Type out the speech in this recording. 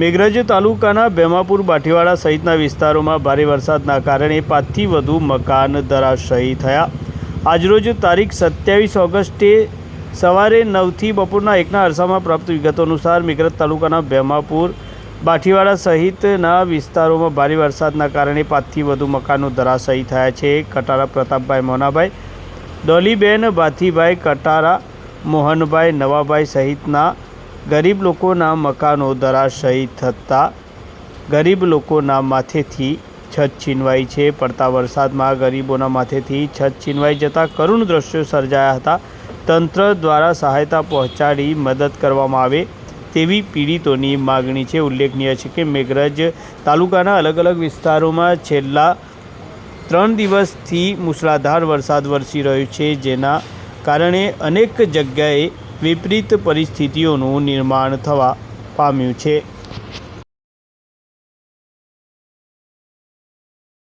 મેઘરજ તાલુકાના બેમાપુર બાઠીવાડા સહિતના વિસ્તારોમાં ભારે વરસાદના કારણે પાંચથી વધુ મકાન ધરાશયી થયા. આજરોજ તારીખ સત્યાવીસ ઓગસ્ટે સવારે નવથી બપોરના એકના અરસામાં પ્રાપ્ત વિગતો અનુસાર મેઘરજ તાલુકાના બેમાપુર બાઠીવાડા સહિતના વિસ્તારોમાં ભારે વરસાદના કારણે પાંચથી વધુ મકાનો ધરાશયી થયા છે. કટારા પ્રતાપભાઈ મોનાભાઈ, ડોલીબેન ભાથીભાઈ, કટારા મોહનભાઈ, નવાભાઈ સહિતના ગરીબ લોકોના મકાનો ધરાશયી થતાં ગરીબ લોકોના માથેથી છત છીનવાઈ છે. પડતા વરસાદમાં ગરીબોના માથેથી છત છીનવાઈ જતાં કરુણ દ્રશ્યો સર્જાયા હતા. તંત્ર દ્વારા સહાયતા પહોંચાડી મદદ કરવામાં આવે તેવી પીડિતોની માગણી છે. ઉલ્લેખનીય છે કે મેઘરજ તાલુકાના અલગ અલગ વિસ્તારોમાં છેલ્લા ત્રણ દિવસથી મુસળાધાર વરસાદ વરસી રહ્યો છે. જેના કારણે અનેક જગ્યાએ વિપરીત પરિસ્થિતિઓનું નિર્માણ થવા પામ્યું છે.